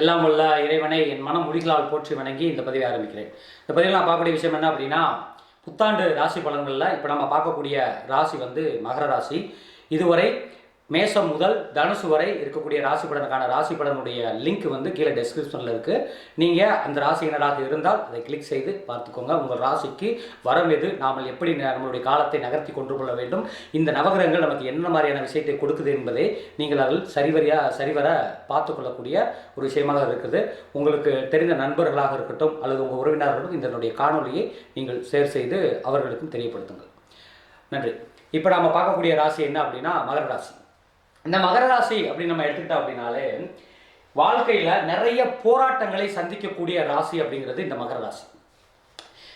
எல்லாம் உள்ள இறைவனை என் மனம் முடிகளால் போற்றி வணங்கி இந்த பதிவை ஆரம்பிக்கிறேன். இந்த பதிவில் நான் பார்க்கக்கூடிய விஷயம் என்ன அப்படின்னா புத்தாண்டு ராசி பலன்களில் இப்போ நம்ம பார்க்கக்கூடிய ராசி வந்து மகர ராசி. இதுவரை மேசம் முதல் தனுசு வரை இருக்கக்கூடிய ராசி பலனுக்கான ராசி பலனுடைய லிங்க் வந்து கீழே டெஸ்கிரிப்ஷனில் இருக்குது நீங்கள் அந்த ராசியினராக இருந்தால் அதை கிளிக் செய்து பார்த்துக்கோங்க. உங்கள் ராசிக்கு வரம் எது? நாம் எப்படி ந- நம்மளுடைய காலத்தை நகர்த்தி கொண்டு கொள்ள வேண்டும்? இந்த நவகிரகங்கள் நமக்கு என்ன மாதிரியான விஷயத்தை கொடுக்குது என்பதை நீங்கள் அதில் சரிவரியாக சரிவர பார்த்துக்கொள்ளக்கூடிய ஒரு விஷயமாக இருக்குது. உங்களுக்கு தெரிந்த நண்பர்களாக இருக்கட்டும் அல்லது உங்கள் உறவினர்களும் இதனுடைய காணொளியை நீங்கள் ஷேர் செய்து அவர்களுக்கும் தெரியப்படுத்துங்கள். நன்றி. இப்போ நாம் பார்க்கக்கூடிய ராசி என்ன அப்படின்னா மகர ராசி. இந்த மகர ராசி அப்படின்னு நம்ம எடுத்துக்கிட்டோம் அப்படின்னாலே வாழ்க்கையில் நிறைய போராட்டங்களை சந்திக்கக்கூடிய ராசி அப்படிங்கிறது இந்த மகர ராசி.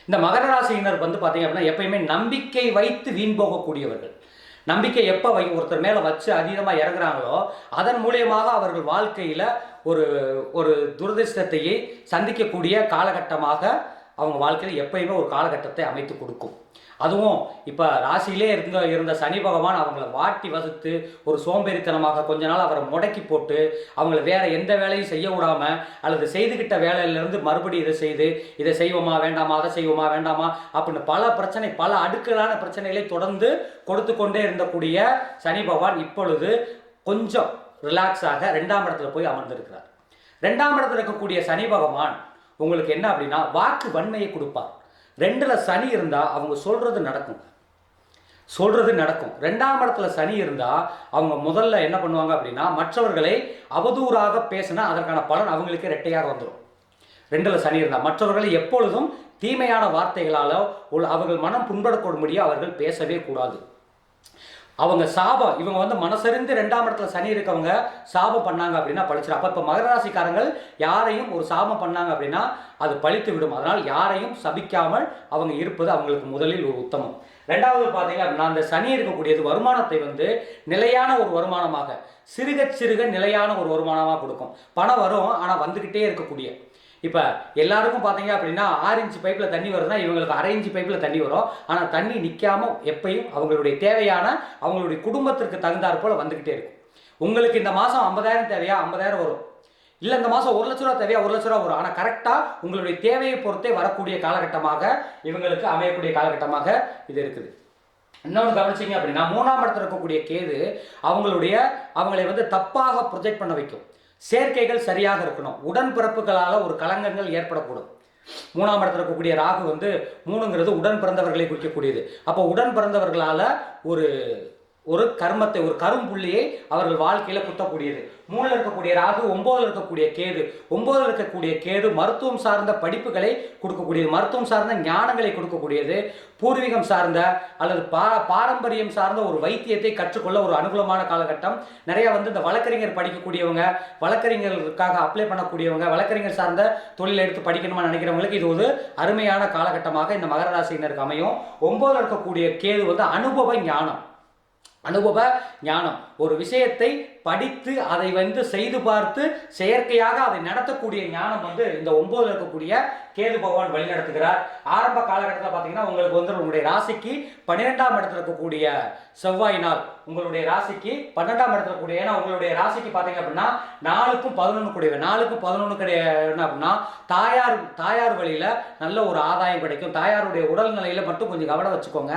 இந்த மகர ராசியினர் வந்து பார்த்தீங்க அப்படின்னா எப்பயுமே நம்பிக்கை வைத்து வீண் போகக்கூடியவர்கள். நம்பிக்கை எப்போ வை ஒருத்தர் மேலே வச்சு அதீதமாக இறங்குறாங்களோ அதன் மூலியமாக அவர்கள் வாழ்க்கையில் ஒரு ஒரு துரதிர்ஷ்டத்தையே சந்திக்கக்கூடிய காலகட்டமாக அவங்க வாழ்க்கையில் எப்பயுமே ஒரு காலகட்டத்தை அமைத்து கொடுக்கும். அதுவும் இப்போ ராசியிலே இருந்த இருந்த சனி பகவான் அவங்கள வாட்டி வசித்து ஒரு சோம்பேறித்தனமாக கொஞ்ச நாள் அவரை முடக்கி போட்டு அவங்கள வேற எந்த வேலையும் செய்ய விடாமல் அல்லது செய்துகிட்ட வேலையிலேருந்து மறுபடியும் இதை செய்து இதை செய்வோமா வேண்டாமா அதை செய்வோமா வேண்டாமா அப்படின்னு பல பிரச்சனை பல அடுக்கலான பிரச்சனைகளை தொடர்ந்து கொடுத்து கொண்டே இருந்தக்கூடிய சனி பகவான் இப்பொழுது கொஞ்சம் ரிலாக்ஸாக ரெண்டாம் இடத்துல போய் அமர்ந்திருக்கிறார். ரெண்டாம் இடத்துல இருக்கக்கூடிய சனி பகவான் உங்களுக்கு என்ன அப்படின்னா வாக்கு வன்மையை கொடுப்பார். ரெண்டில் சனி இருந்தால் அவங்க சொல்கிறது நடக்கும். சொல்கிறது நடக்கும். ரெண்டாம் இடத்துல சனி இருந்தால் அவங்க முதல்ல என்ன பண்ணுவாங்க அப்படின்னா மற்றவர்களை அவதூறாக பேசினா அதற்கான பலன் அவங்களுக்கு ரெட்டையாக வந்துடும் ரெண்டில் சனி இருந்தால் மற்றவர்களை எப்பொழுதும் தீமையான வார்த்தைகளால் அவர்கள் மனம் புண்படக்கூடும்படியோ அவர்கள் பேசவே கூடாது. அவங்க சாபம் இவங்க வந்து மனசறிந்து ரெண்டாம் இடத்துல சனி இருக்கவங்க சாபம் பண்ணாங்க அப்படின்னா பழிச்சிடும் அப்போ இப்போ மகர ராசிக்காரங்கள் யாரையும் ஒரு சாபம் பண்ணாங்க அப்படின்னா அது பழித்து விடும். அதனால் யாரையும் சபிக்காமல் அவங்க இருப்பது அவங்களுக்கு முதலில் ஒரு உத்தமம். ரெண்டாவது பார்த்தீங்க அப்படின்னா அந்த சனி இருக்கக்கூடியது வருமானத்தை வந்து நிலையான ஒரு வருமானமாக சிறுக சிறுக நிலையான ஒரு வருமானமாக கொடுக்கும். பணம் வரும் ஆனால் வந்துக்கிட்டே இருக்கக்கூடிய. இப்போ எல்லாருக்கும் பார்த்தீங்க அப்படின்னா ஆறு இன்ச்சு பைப்பில் தண்ணி வருதுன்னா இவங்களுக்கு அரை இன்ச்சு பைப்பில் தண்ணி வரும். ஆனால் தண்ணி நிற்காம எப்பயும் அவங்களுடைய தேவையான அவங்களுடைய குடும்பத்திற்கு தகுந்தாற் போல் வந்துக்கிட்டே இருக்கும். உங்களுக்கு இந்த மாதம் ஐம்பதாயிரம் தேவையா? ஐம்பதாயிரம் வரும். இல்லை இந்த மாதம் ஒரு லட்ச ரூபா தேவையா? ஒரு லட்ச ரூபா வரும். ஆனால் கரெக்டாக உங்களுடைய தேவையை பொறுத்தே வரக்கூடிய காலகட்டமாக இவங்களுக்கு அமையக்கூடிய காலகட்டமாக இது இருக்குது. இன்னொன்று கவனிச்சிங்க அப்படின்னா மூணாம் இடத்துல இருக்கக்கூடிய கேது அவங்களுடைய அவங்களை வந்து தப்பாக ப்ரொஜெக்ட் பண்ண வைக்கும். சேர்க்கைகள் சரியாக இருக்கணும். உடன்பிறப்புகளால் ஒரு கலங்கங்கள் ஏற்படக்கூடும். மூணாம் இடத்துல இருக்கக்கூடிய ராகு வந்து மூணுங்கிறது உடன் பிறந்தவர்களை குறிக்கக்கூடியது. அப்போ உடன் பிறந்தவர்களால் ஒரு ஒரு கர்மத்தை ஒரு கரும்புள்ளியை அவர்கள் வாழ்க்கையில் குத்தக்கூடியது. மூணில் இருக்கக்கூடிய ராகு ஒம்போதில் இருக்கக்கூடிய கேது. ஒம்போதில் இருக்கக்கூடிய கேது மருத்துவம் சார்ந்த படிப்புகளை கொடுக்கக்கூடியது மருத்துவம் சார்ந்த ஞானங்களை கொடுக்கக்கூடியது. பூர்வீகம் சார்ந்த அல்லது பா பாரம்பரியம் சார்ந்த ஒரு வைத்தியத்தை கற்றுக்கொள்ள ஒரு அனுகூலமான காலகட்டம். நிறைய வந்து இந்த வழக்கறிஞர் படிக்கக்கூடியவங்க வழக்கறிஞர்களுக்காக அப்ளை பண்ணக்கூடியவங்க வழக்கறிஞர் சார்ந்த தொழில் எடுத்து படிக்கணுமா நினைக்கிறவங்களுக்கு இது ஒரு அருமையான காலகட்டமாக இந்த மகர ராசியினருக்கு அமையும். ஒம்போதில் இருக்கக்கூடிய கேது வந்து அனுபவ ஞானம். அனுபவ ஞானம். ஒரு விஷயத்தை படித்து அதை வந்து செய்து பார்த்து செயற்கையாக அதை நடத்தக்கூடிய ஞானம் வந்து இந்த ஒன்பதுல இருக்கக்கூடிய கேது பகவான் வழிநடத்துகிறார். ஆரம்ப காலகட்டத்தில் பார்த்தீங்கன்னா உங்களுக்கு வந்து உங்களுடைய ராசிக்கு பன்னிரெண்டாம் இடத்துல இருக்கக்கூடிய செவ்வாய் நாள். உங்களுடைய ராசிக்கு பன்னெண்டாம் இடத்துல கூடிய ஏன்னா உங்களுடைய ராசிக்கு பார்த்தீங்க அப்படின்னா நாலுக்கும் பதினொன்று கூடிய நாலுக்கும் பதினொன்று கிடையாது என்ன அப்படின்னா தாயார் தாயார் வழியில் நல்ல ஒரு ஆதாயம் கிடைக்கும். தாயாருடைய உடல்நிலையில் மட்டும் கொஞ்சம் கவனம் வச்சுக்கோங்க.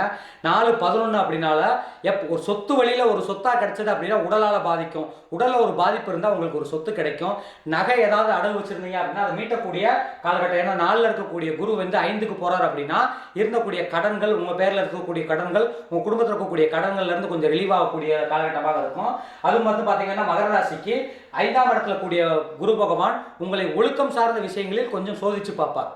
நாலு பதினொன்று அப்படின்னால எப் ஒரு சொத்து வழியில் ஒரு சொத்தாக கிடைச்சது அப்படின்னா உடலால் பாதிக்கும். உடல்ல ஒரு பாதிப்பு இருந்தால் உங்களுக்கு ஒரு சொத்து கிடைக்கும். நகை ஏதாவது அடகு வச்சிருந்தீங்க அப்படின்னா அதை மீட்டக்கூடிய காலகட்டம். ஏன்னா நாளில் இருக்கக்கூடிய குரு வந்து ஐந்துக்கு போகிறார் அப்படின்னா இருந்தக்கூடிய கடன்கள் உங்க பேர்ல இருக்கக்கூடிய கடன்கள் உங்க குடும்பத்தில் இருக்கக்கூடிய கடன்கள்ல இருந்து கொஞ்சம் ரிலீவ் ஆகக்கூடிய காலகட்டமாக இருக்கும். அது மட்டும் பார்த்தீங்கன்னா மகர ராசிக்கு ஐந்தாம் இடத்துல கூடிய குரு பகவான் உங்களை ஒழுக்கம் சார்ந்த விஷயங்களில் கொஞ்சம் சோதிச்சு பார்ப்பார்.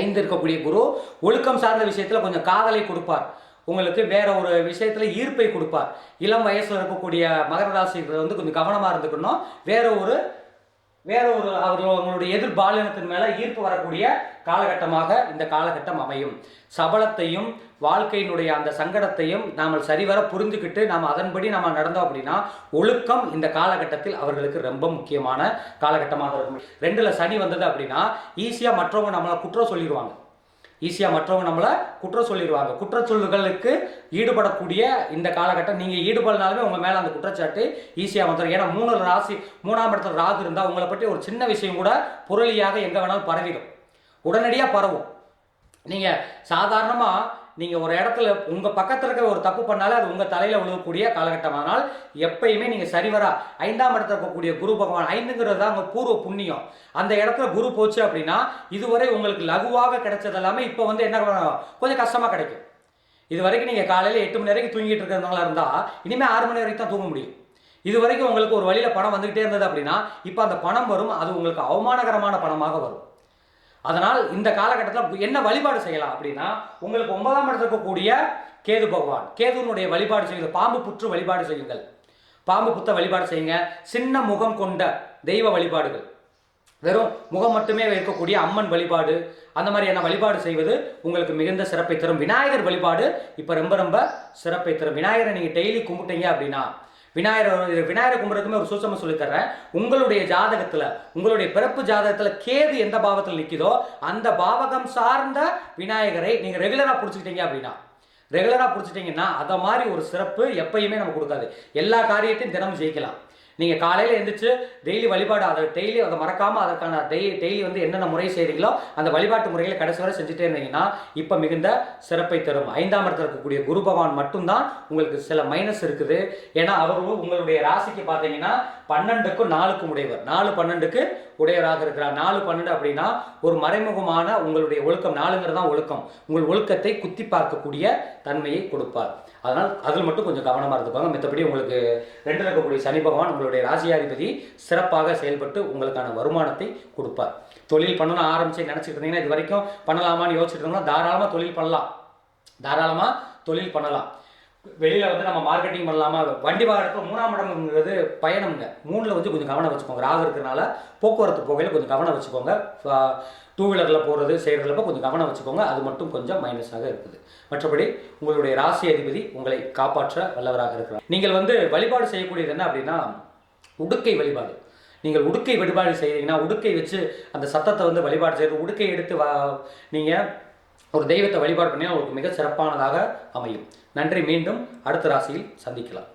ஐந்து இருக்கக்கூடிய குரு ஒழுக்கம் சார்ந்த விஷயத்தில் கொஞ்சம் காதலை கொடுப்பார். உங்களுக்கு வேற ஒரு விஷயத்துல ஈர்ப்பை கொடுப்பார். இளம் வயசுல இருக்கக்கூடிய மகர ராசிகள் வந்து கொஞ்சம் கவனமா இருந்துக்கணும். வேற ஒரு வேற ஒரு அவர்கள் அவங்களுடைய எதிர் பாலினத்தின் மேல ஈர்ப்பு வரக்கூடிய காலகட்டமாக இந்த காலகட்டம் அமையும். சபலத்தையும் வாழ்க்கையினுடைய அந்த சங்கடத்தையும் நாம் சரிவர புரிந்துக்கிட்டு நாம் அதன்படி நாம் நடந்தோம் அப்படின்னா ஒழுக்கம் இந்த காலகட்டத்தில் அவர்களுக்கு ரொம்ப முக்கியமான காலகட்டமாக இருக்கும். ரெண்டில் சனி வந்தது அப்படின்னா ஈஸியாக மற்றவங்க நம்மளை குற்றம் சொல்லிடுவாங்க. ஈஸியாக மற்றவங்க நம்மளை குற்றம் சொல்லிடுவாங்க. குற்றச்சொல்லுகளுக்கு ஈடுபடக்கூடிய இந்த காலகட்டம். நீங்கள் ஈடுபடனாலுமே உங்கள் மேலே அந்த குற்றச்சாட்டு ஈஸியாக வந்துடும் ஏன்னா மூணு ராசி மூணாம் இடத்துல ராகு இருந்தால் உங்களை பற்றி ஒரு சின்ன விஷயம் கூட புரளியாக எங்கே வேணாலும் பரவிடும். உடனடியாக பரவும். நீங்கள் சாதாரணமாக நீங்கள் ஒரு இடத்துல உங்கள் பக்கத்தில் இருக்க ஒரு தப்பு பண்ணாலே அது உங்கள் தலையில் விழுகக்கூடிய காலகட்டம். அதனால் எப்பயுமே நீங்கள் சரிவரா ஐந்தாம் இடத்துல இருக்கக்கூடிய குரு பகவான் ஐந்துங்கிறது தான் உங்கள் பூர்வ புண்ணியம். அந்த இடத்துல குரு போச்சு அப்படின்னா இதுவரை உங்களுக்கு லகுவாக கிடைச்சது எல்லாமே இப்போ வந்து என்ன பண்ணணும்? கொஞ்சம் கஷ்டமாக கிடைக்கும். இது வரைக்கும் நீங்கள் காலையில் எட்டு மணி வரைக்கும் தூங்கிட்டு இருக்கிறதுனால இருந்தால் இனிமேல் ஆறு மணி வரைக்கும் தான் தூங்க முடியும். இது வரைக்கும் உங்களுக்கு ஒரு வழியில் பணம் வந்துக்கிட்டே இருந்தது அப்படின்னா இப்போ அந்த பணம் வரும் அது உங்களுக்கு அவமானகரமான பணமாக வரும். அதனால் இந்த காலகட்டத்தில் என்ன வழிபாடு செய்யலாம் அப்படின்னா உங்களுக்கு ஒன்பதாம் இடத்துல இருக்கக்கூடிய கேது பகவான். கேதுனுடைய வழிபாடு செய்யுங்கள் பாம்பு புற்று வழிபாடு செய்யுங்கள். பாம்பு புத்த வழிபாடு செய்யுங்க. சின்ன முகம் கொண்ட தெய்வ வழிபாடுகள். வெறும் முகம் மட்டுமே இருக்கக்கூடிய அம்மன் வழிபாடு அந்த மாதிரியான வழிபாடு செய்வது உங்களுக்கு மிகுந்த சிறப்பை தரும். விநாயகர் வழிபாடு இப்போ ரொம்ப ரொம்ப சிறப்பை தரும். விநாயகரை நீங்கள் டெய்லி கும்பிட்டீங்க அப்படின்னா விநாயகர் இது விநாயகர் கும்பிட்றதுக்குமே ஒரு சூச்சமாக சொல்லித்தர்றேன். உங்களுடைய ஜாதகத்தில் உங்களுடைய பிறப்பு ஜாதகத்தில் கேது எந்த பாவத்தில் நிற்கிதோ அந்த பாவகம் சார்ந்த விநாயகரை நீங்கள் ரெகுலராக பிடிச்சிக்கிட்டீங்க அப்படின்னா ரெகுலராக பிடிச்சிட்டிங்கன்னா அதை மாதிரி ஒரு சிறப்பு எப்பயுமே நம்ம கொடுக்காது. எல்லா காரியத்தையும் தினமும் ஜெயிக்கலாம். நீங்கள் காலையில் எழுந்திரிச்சு டெய்லி வழிபாடு அதை டெய்லி அதை மறக்காமல் அதற்கான டெய்லி டெய்லி வந்து என்னென்ன முறை செய்கிறீங்களோ அந்த வழிபாட்டு முறைகளை கடைசி வரை செஞ்சுட்டே இருந்தீங்கன்னா இப்போ மிகுந்த சிறப்பை தரும். ஐந்தாம் இடத்துல இருக்கக்கூடிய குரு பகவான் மட்டும்தான் உங்களுக்கு சில மைனஸ் இருக்குது. ஏன்னா அவரும் உங்களுடைய ராசிக்கு பார்த்தீங்கன்னா பன்னெண்டுக்கும் நாலுக்கும் உடையவர். நாலு பன்னெண்டுக்கு உடையவராக இருக்கிறார். நாலு பன்னெண்டு அப்படின்னா ஒரு மறைமுகமான உங்களுடைய ஒழுக்கம். நாலுங்கிறது தான் ஒழுக்கம். உங்கள் ஒழுக்கத்தை குத்தி பார்க்கக்கூடிய தன்மையை கொடுப்பார். அதனால் அதில் மட்டும் கொஞ்சம் கவனமாக இருந்துப்பாங்க மற்றபடி உங்களுக்கு ரெண்டில் இருக்கக்கூடிய சனி பகவான் உங்களுடைய ராசியாதிபதி சிறப்பாக செயல்பட்டு உங்களுக்கான வருமானத்தை கொடுப்பார். தொழில் பண்ணணும் ஆரம்பிச்சு நினச்சிட்டு இருந்தீங்கன்னா இது வரைக்கும் பண்ணலாமான்னு யோசிச்சுட்டு இருந்தோம்னா தாராளமாக தொழில் பண்ணலாம். தாராளமாக தொழில் பண்ணலாம். வெளியில் வந்து நம்ம மார்க்கெட்டிங் பண்ணலாமா? வண்டி வாகனத்தில் மூணாம் இடம்ங்கிறது பயணம்ங்க. மூணில் வந்து கொஞ்சம் கவனம் வச்சுக்கோங்க. ராகு இருக்கிறனால போக்குவரத்து போகையில் கொஞ்சம் கவனம் வச்சுக்கோங்க. டூ வீலரில் போகிறது செய்கிறதுலப்போ கொஞ்சம் கவனம் வச்சுக்கோங்க. அது மட்டும் கொஞ்சம் மைனஸாக இருக்குது. மற்றபடி உங்களுடைய ராசி அதிபதி உங்களை காப்பாற்ற வல்லவராக இருக்கிறார். நீங்கள் வந்து வழிபாடு செய்யக்கூடியது என்ன அப்படின்னா உடுக்கை வழிபாடு. நீங்கள் உடுக்கை வழிபாடு செய்கிறீங்கன்னா உடுக்கை வச்சு அந்த சத்தத்தை வந்து வழிபாடு செய்து உடுக்கை எடுத்து வா நீங்கள் ஒரு தெய்வத்தை வழிபாடு பண்ணினா உங்களுக்கு மிக சிறப்பானதாக அமையும். நன்றி மீண்டும் அடுத்த ராசியில் சந்திக்கலாம்.